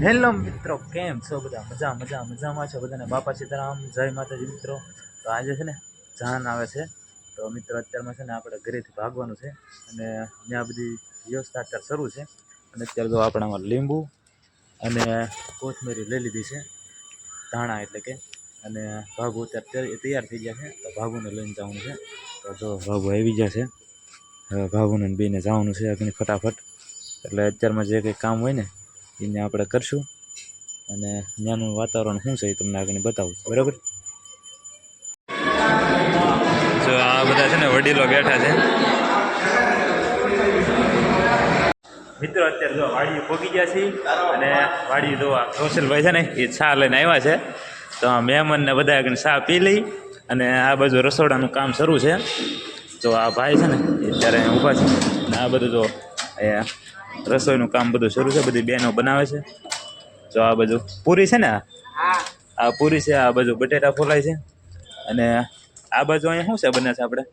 Hello મિત્રો, કેમ છો બધા? મજા મજા, મજામાં છો બધાને? બાપા સીતારામ, જય માતાજી મિત્રો. તો આજે છે ને જાન આવે છે. તો મિત્રો, અત્યારમાં છે ને આપણે ઘરેથી ભાગવાનું છે અને ત્યાં બધી વ્યવસ્થા અત્યારે શરૂ છે. અને અત્યારે જો આપણામાં લીંબુ અને કોથમીરી લઈ લીધી છે. ધાણા એટલે કે. અને ભાગુ અત્યારે તૈયાર- થઈ ગયા છે. તો ભાગુને લઈને જવાનું છે. તો જો ભાગુ આવી ગયા છે. હવે ભાગુને બીને જવાનું છે અગ્નિ ફટાફટ. એટલે અત્યારમાં જે કંઈ કામ હોય ને એને આપણે કરશું. અને ત્યાંનું વાતાવરણ શું છે એ તમને આગળ બતાવું. બરાબર? જો આ બધા છે ને વડીલો બેઠા છે. મિત્રો, અત્યારે જો વાડીએ પહોંચી ગયા છીએ અને વાડી જો કૌશલભાઈ છે ને એ ચા લઈને આવ્યા છે. તો મહેમાનને બધા આગળ ચા પી લઈ અને આ બાજુ રસોડાનું કામ શરૂ છે. જો આ ભાઈ છે ને અત્યારે ઊભા છે. આ બધું જો અહીંયા રસોઈનું કામ બધું શરૂ છે બધી બહેનો બનાવે છે. જો આ બધું પૂરી છે ને? આ આ પૂરી છે આ બાજુ બટેટા ફોલાય છે. અને આ બાજુ અહીંયા શું છે બને છે આપણે?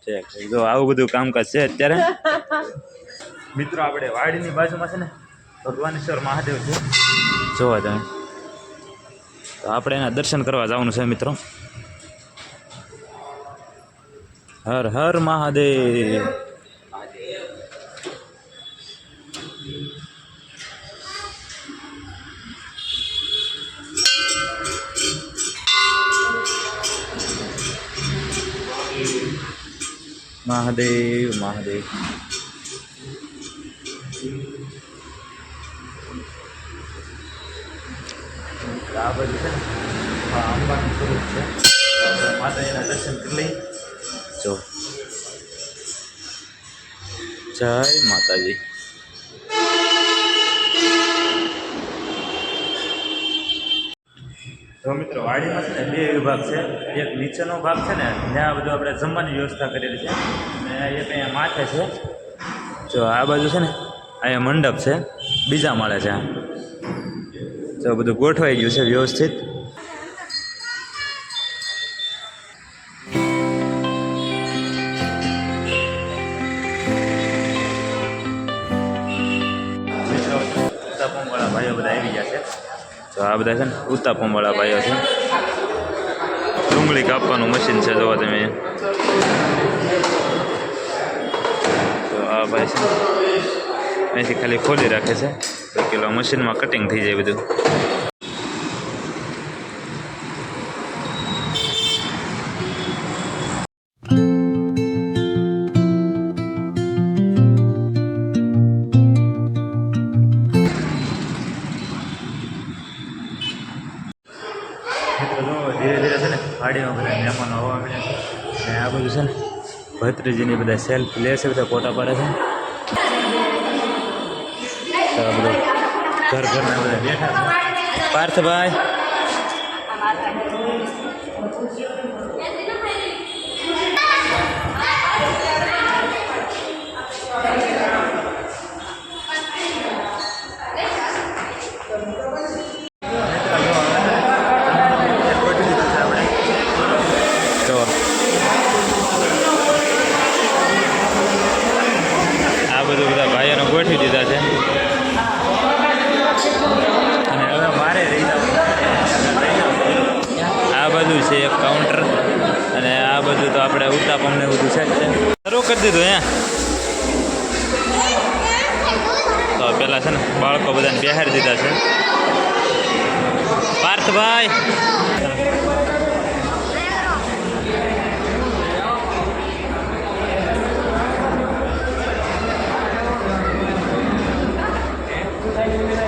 ઠીક જો આવું બધું કામકાજ છે અત્યારે. મિત્રો આપણે વાડીની બાજુમાં છે ને ભગવાનેશ્વર મહાદેવ છે. જોવા તમે તો આપણે એના દર્શન કરવા જવાનું છે મિત્રો. હર હર મહાદેવ. મહાદેવ મહાદેવ. આ બાજુ છે ને અંબાનું સ્વરૂપ છે. માતાજીના દર્શન કરી લઈ જો. જય માતાજી. તો મિત્રો, વાડીમાં છે ને બે વિભાગ છે. એક નીચેનો ભાગ છે ને ત્યાં બધું આપણે જમવાની વ્યવસ્થા કરેલી છે. અને એક અહીંયા માથે છે. જો આ બાજુ છે ને, અહીંયા મંડપ છે. બીજા માળે છે. જો બધું ગોઠવાઈ ગયું છે વ્યવસ્થિત. ઉત્તાપમવાળા ભાઈઓ છે. ડુંગળી કાપવાનું મશીન છે, જોવા તમે. તો આ ભાઈ છે અહીંથી ખાલી ખોલી રાખે છે. કિલો મશીનમાં કટિંગ થઈ જાય બધું. વાડીમાં બધા મહેમાનો આવવા મળ્યા અને આ બધું છે ને, ભત્રીજીની બધા સેલ્ફ લે છે, બધા ફોટા પાડે છે. આ ઘર ઘરના બધા બેઠા છે. પાર્થભાઈ તો આ બધું બધા ભાઈઓને ગોઠવી દીધા છે અને હવે મારે રહી જવું. આ બધું છે એક કાઉન્ટર અને આ બધું તો આપણે ઉતાપમ ને બધું છે. શરૂ કરી દીધું અહીંયા તો પેલા છે ને બાળકો બધાને બેહાડી દીધા છે. પાર્થભાઈ! Oye,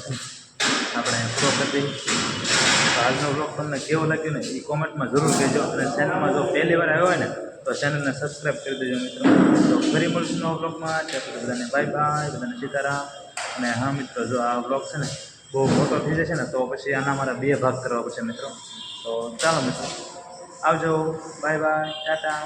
હતી. તો આજનો બ્લોગ તમને કેવો લાગ્યો ને એ કોમેન્ટમાં જરૂર કહેજો. અને ચેનલમાં જો પહેલી વાર આવ્યો હોય ને, તો ચેનલને સબસ્ક્રાઈબ કરી દેજો મિત્રો. તો ફરી મળશું નવા બ્લોગમાં ત્યાં બધાને બાય બાય બધાને સીતારામ. અને હા મિત્રો, જો આ બ્લોગ છે ને બહુ મોટો થઈ જશે ને, તો પછી આના મારા બે ભાગ કરવા પડશે મિત્રો. તો ચાલો મિત્રો, આવજો. Bye bye tata.